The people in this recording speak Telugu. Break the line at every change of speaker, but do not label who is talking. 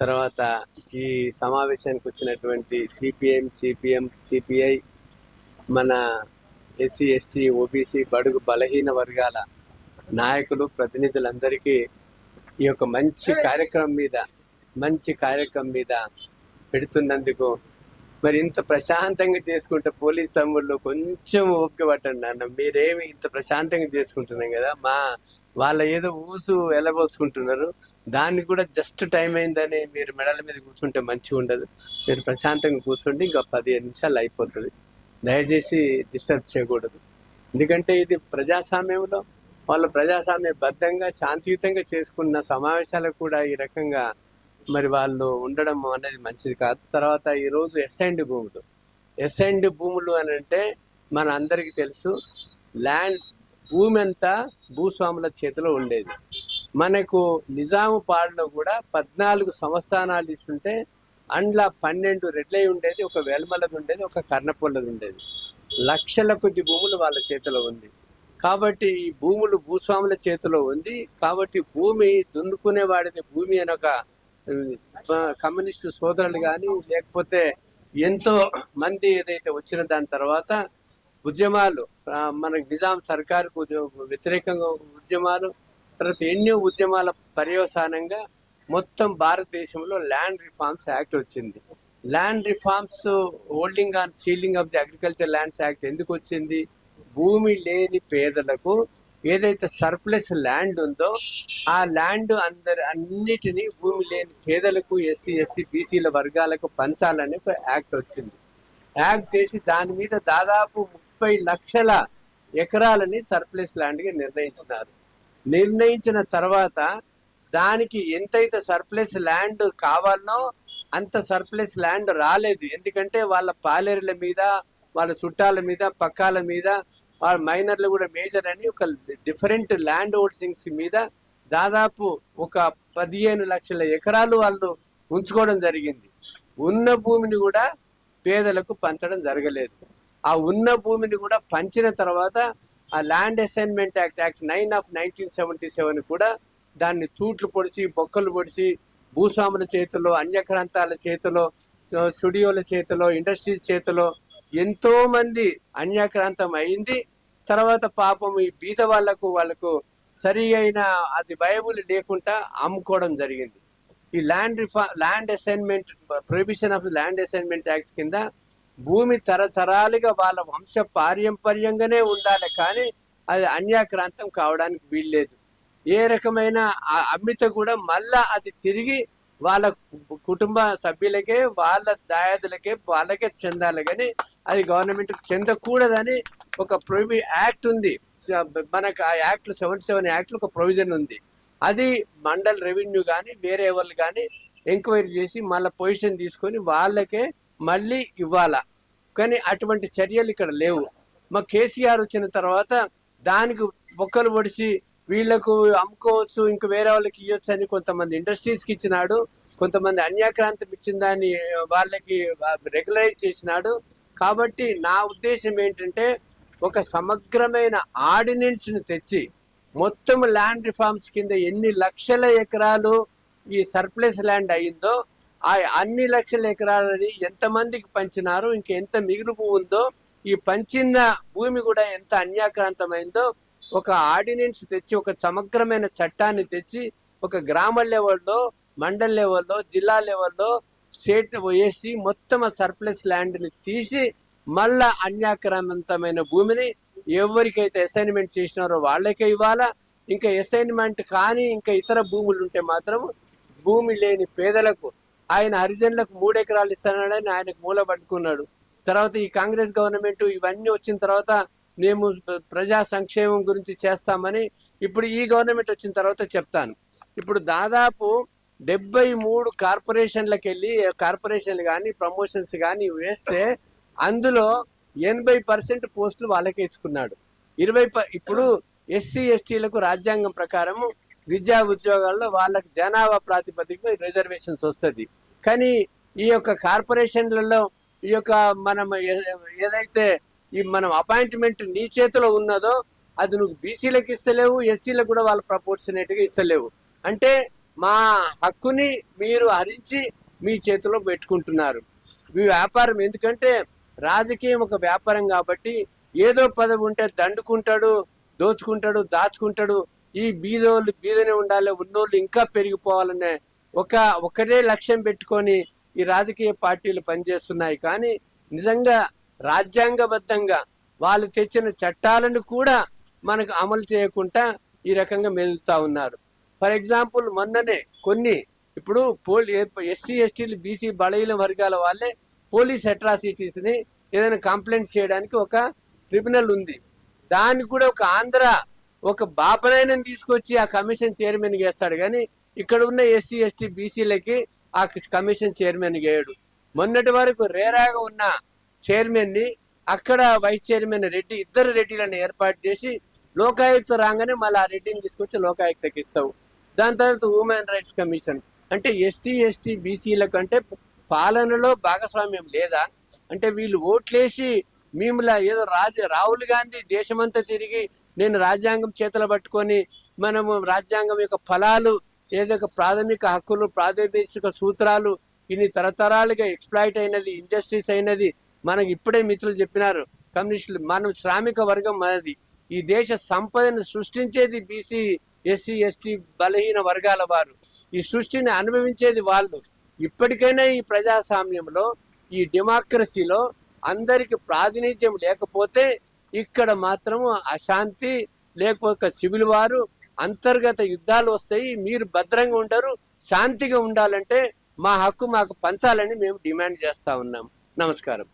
తర్వాత ఈ సమావేశానికి వచ్చినటువంటి సిపిఎం సిపిఎం సిపిఐ మన ఎస్సీ ఎస్టీ ఓబీసీ బడుగు బలహీన వర్గాల నాయకులు ప్రతినిధులందరికీ ఈ యొక్క మంచి కార్యక్రమం మీద మంచి కార్యక్రమం మీద పెడుతున్నందుకు మరి ఇంత ప్రశాంతంగా చేసుకుంటే పోలీస్ తమ్ముళ్ళు కొంచెం ఓపిక పట్టండి అన్న మీరేమి ఇంత ప్రశాంతంగా చేసుకుంటున్నాం కదా మా వాళ్ళ ఏదో ఊసు ఎలబోసుకుంటున్నారు దాన్ని కూడా జస్ట్ టైం అయిందని మీరు మెడల మీద కూర్చుంటే మంచిగా ఉండదు. మీరు ప్రశాంతంగా కూర్చుంటే ఇంకా పదిహేను నిమిషాలు అయిపోతుంది. దయచేసి డిస్టర్బ్ చేయకూడదు. ఎందుకంటే ఇది ప్రజాస్వామ్యంలో వాళ్ళు ప్రజాస్వామ్య బద్ధంగా శాంతియుతంగా చేసుకున్న సమావేశాలకు కూడా ఈ రకంగా మరి వాళ్ళు ఉండడం అనేది మంచిది కాదు. తర్వాత ఈరోజు ఎస్ఐండ్ భూములు. ఎస్ఐండ్ భూములు అని అంటే మన అందరికీ తెలుసు ల్యాండ్ భూమి అంతా భూస్వాముల చేతిలో ఉండేది. మనకు నిజాము పాలన కూడా పద్నాలుగు సంస్థానాలు ఇస్తుంటే అండ్ల పన్నెండు రెడ్లై ఉండేది ఒక వేల్మలది ఉండేది ఒక కర్ణపొల్లది ఉండేది. లక్షల కొద్ది భూములు వాళ్ళ చేతిలో ఉంది. కాబట్టి ఈ భూములు భూస్వాముల చేతిలో ఉంది. కాబట్టి భూమి దున్నుకునే వాడిని భూమి అని ఒక కమ్యూనిస్టు సోదరులు కానీ లేకపోతే ఎంతో మంది ఏదైతే వచ్చిన దాని తర్వాత ఉద్యమాలు ఆ, మనకి నిజాం సర్కారుకు వ్యతిరేకంగా ఉద్యమాలు తర్వాత ఎన్నో ఉద్యమాల పర్యవసానంగా మొత్తం భారతదేశంలో ల్యాండ్ రిఫార్మ్స్ యాక్ట్ వచ్చింది. Land reforms holding on ceiling of the agriculture lands act ఎందుకు వచ్చింది? భూమి లేని పేదలకు ఏదైతే సర్ప్లస్ ల్యాండ్ ఉందో ఆ ల్యాండ్ అందరి అన్నిటినీ భూమి లేని పేదలకు ఎస్సీ ఎస్టీ బీసీల వర్గాలకు పంచాలని ఒక యాక్ట్ వచ్చింది. యాక్ట్ చేసి దాని మీద దాదాపు ముప్పై లక్షల ఎకరాలని సర్ప్లస్ ల్యాండ్గా నిర్ణయించినారు. నిర్ణయించిన తర్వాత దానికి ఎంతైతే సర్ప్లస్ ల్యాండ్ కావాలనో అంత సర్ప్లస్ ల్యాండ్ రాలేదు. ఎందుకంటే వాళ్ళ పాలేరుల మీద వాళ్ళ చుట్టాల మీద పక్కాల మీద వాళ్ళ మైనర్లు కూడా మేజర్ అని ఒక డిఫరెంట్ ల్యాండ్ హోల్డింగ్స్ మీద దాదాపు ఒక పదిహేను లక్షల ఎకరాలు వాళ్ళు ఉంచుకోవడం జరిగింది. ఉన్న భూమిని కూడా పేదలకు పంచడం జరగలేదు. ఆ ఉన్న భూమిని కూడా పంచిన తర్వాత ఆ land assignment act act nine of nineteen seventy seven కూడా దాన్ని తూట్లు పొడిచి బొక్కలు పొడిచి భూస్వాముల చేతిలో అన్యక్రాంతాల చేతిలో స్టూడియోల చేతిలో ఇండస్ట్రీస్ చేతిలో ఎంతో మంది అన్యాక్రాంతం అయింది తర్వాత పాపం ఈ బీద వాళ్ళకు వాళ్ళకు సరి అయిన అది బయబుల్ లేకుండా అమ్ముకోవడం జరిగింది. ఈ land రిఫా land assignment prohibition of land assignment act కింద భూమి తరతరాలుగా వాళ్ళ వంశ పారంపర్యంగానే ఉండాలి కానీ అది అన్యాక్రాంతం కావడానికి వీల్లేదు. ఏ రకమైన అమ్మిత అమ్మితే కూడా మళ్ళా అది తిరిగి వాళ్ళ కుటుంబ సభ్యులకే వాళ్ళ దాయాదులకే వాళ్ళకే చెందాలి కానీ అది గవర్నమెంట్ చెందకూడదని ఒక ప్రొహిబి యాక్ట్ ఉంది. మనకు ఆ యాక్ట్ సెవెంటీ సెవెన్ యాక్ట్ ఒక ప్రొవిజన్ ఉంది. అది మండల్ రెవెన్యూ కానీ వేరే వాళ్ళు కానీ ఎంక్వైరీ చేసి మళ్ళీ పొజిషన్ తీసుకొని వాళ్ళకే మళ్ళీ ఇవ్వాలా. కానీ అటువంటి చర్యలు ఇక్కడ లేవు. మా కేసీఆర్ వచ్చిన తర్వాత దానికి బొక్కలు పొడిచి వీళ్ళకు అమ్ముకోవచ్చు ఇంక వేరే వాళ్ళకి ఇవ్వచ్చు అని కొంతమంది ఇండస్ట్రీస్కి ఇచ్చినాడు. కొంతమంది అన్యాక్రాంతం ఇచ్చిన దాన్ని వాళ్ళకి రెగ్యులరైజ్ చేసినాడు. కాబట్టి నా ఉద్దేశం ఏంటంటే ఒక సమగ్రమైన ఆర్డినెన్స్ని తెచ్చి మొత్తం ల్యాండ్ రిఫార్మ్స్ కింద ఎన్ని లక్షల ఎకరాలు ఈ సర్ప్లస్ ల్యాండ్ అయిందో ఆ అన్ని లక్షల ఎకరాలని ఎంతమందికి పంచినారో ఇంకా ఎంత మిగులుపు ఉందో ఈ పంచిన భూమి కూడా ఎంత అన్యాక్రాంతమైందో ఒక ఆర్డినెన్స్ తెచ్చి ఒక సమగ్రమైన చట్టాన్ని తెచ్చి ఒక గ్రామ లెవెల్లో మండల్ లెవెల్లో జిల్లా లెవెల్లో స్టేట్ వేసి మొత్తం ఆ సర్ప్లస్ ల్యాండ్ని తీసి మళ్ళా అన్యాక్రాంతమైన భూమిని ఎవరికైతే అసైన్మెంట్ చేసినారో వాళ్ళకే ఇవ్వాలా? ఇంకా అసైన్మెంట్ కానీ ఇంకా ఇతర భూములు ఉంటే మాత్రం భూమి లేని పేదలకు ఆయన హరిజనులకు మూడు ఎకరాలు ఇస్తానని ఆయనకు మూల పట్టుకున్నాడు. తర్వాత ఈ కాంగ్రెస్ గవర్నమెంట్ ఇవన్నీ వచ్చిన తర్వాత మేము ప్రజా సంక్షేమం గురించి చేస్తామని ఇప్పుడు ఈ గవర్నమెంట్ వచ్చిన తర్వాత చెప్తాను. ఇప్పుడు దాదాపు డెబ్బై మూడు కార్పొరేషన్లకు వెళ్ళి కార్పొరేషన్లు కానీ ప్రమోషన్స్ కానీ వేస్తే అందులో ఎనభై పర్సెంట్ పోస్టులు వాళ్ళకే ఇచ్చుకున్నాడు. ఇరవై ప- ఇప్పుడు ఎస్సీ ఎస్టీలకు రాజ్యాంగం ప్రకారము విద్యా ఉద్యోగాల్లో వాళ్ళకి జనాభా ప్రాతిపదికన రిజర్వేషన్స్ వస్తుంది. కానీ ఈ యొక్క కార్పొరేషన్లలో ఈ యొక్క మనం ఏదైతే ఈ మనం అపాయింట్మెంట్ నీ చేతిలో ఉన్నదో అది నువ్వు బీసీలకు ఇస్తలేవు ఎస్సీలకు కూడా వాళ్ళు ప్రపోర్షనేట్గా ఇస్తలేవు. అంటే మా హక్కుని మీరు హరించి మీ చేతిలో పెట్టుకుంటున్నారు. మీ వ్యాపారం ఎందుకంటే రాజకీయం ఒక వ్యాపారం కాబట్టి ఏదో పదవి ఉంటే దండుకుంటాడు దోచుకుంటాడు దాచుకుంటాడు. ఈ బీదోళ్ళు బీదనే ఉండాలి ఉన్నోళ్ళు ఇంకా పెరిగిపోవాలనే ఒక ఒకటే లక్ష్యం పెట్టుకొని ఈ రాజకీయ పార్టీలు పనిచేస్తున్నాయి. కానీ నిజంగా రాజ్యాంగబద్ధంగా వాళ్ళు తెచ్చిన చట్టాలను కూడా మనకు అమలు చేయకుండా ఈ రకంగా మెదులుతా ఉన్నారు. ఫర్ ఎగ్జాంపుల్ మొన్ననే కొన్ని ఇప్పుడు పోలీ ఎస్సీ ఎస్టీలు బీసీ బలహీన వర్గాల వాళ్ళే పోలీస్ అట్రాసిటీస్ని ఏదైనా కంప్లైంట్ చేయడానికి ఒక ట్రిబ్యునల్ ఉంది. దానికి కూడా ఒక ఆంధ్ర ఒక బాపనైనా తీసుకొచ్చి ఆ కమిషన్ చైర్మన్ చేస్తాడు కానీ ఇక్కడ ఉన్న ఎస్సీ ఎస్టీ బీసీలకి ఆ కమిషన్ చైర్మన్ చేయడు. మొన్నటి వరకు రేరాగా ఉన్న చైర్మన్ని అక్కడ వైస్ చైర్మన్ రెడ్డి ఇద్దరు రెడ్డిలను ఏర్పాటు చేసి లోకాయుక్త రాగానే మళ్ళీ ఆ రెడ్డిని తీసుకొచ్చి లోకాయుక్తకి ఇస్తావు. దాని తర్వాత ఉమెన్ రైట్స్ కమిషన్ అంటే ఎస్సీ ఎస్టీ బీసీల కంటే పాలనలో భాగస్వామ్యం లేదా? అంటే వీళ్ళు ఓట్లేసి మేములా ఏదో రాజ రాహుల్ గాంధీ దేశమంతా తిరిగి నేను రాజ్యాంగం చేతులు పట్టుకొని మనము రాజ్యాంగం యొక్క ఫలాలు ఏదో ఒక ప్రాథమిక హక్కులు ప్రాథమిక సూత్రాలు ఇన్ని తరతరాలుగా ఎక్స్ప్లాయిట్ అయినది ఇంజస్టిస్ అయినది మనకి ఇప్పుడే మిత్రులు చెప్పినారు. కమ్యూనిస్టులు మనం శ్రామిక వర్గం మనది ఈ దేశ సంపదను సృష్టించేది బీసీ ఎస్సీ ఎస్టీ బలహీన వర్గాల వారు. ఈ సృష్టిని అనుభవించేది వాళ్ళు. ఇప్పటికైనా ఈ ప్రజాస్వామ్యంలో ఈ డెమోక్రసీలో అందరికి ప్రాతినిధ్యం లేకపోతే ఇక్కడ మాత్రము అశాంతి లేకపోతే సివిల్ వారు అంతర్గత యుద్ధాలు వస్తాయి మీరు భద్రంగా ఉండరు శాంతిగా ఉండాలంటే మా హక్కు మాకు పంచాలని మేము డిమాండ్ చేస్తా ఉన్నాం. నమస్కారం.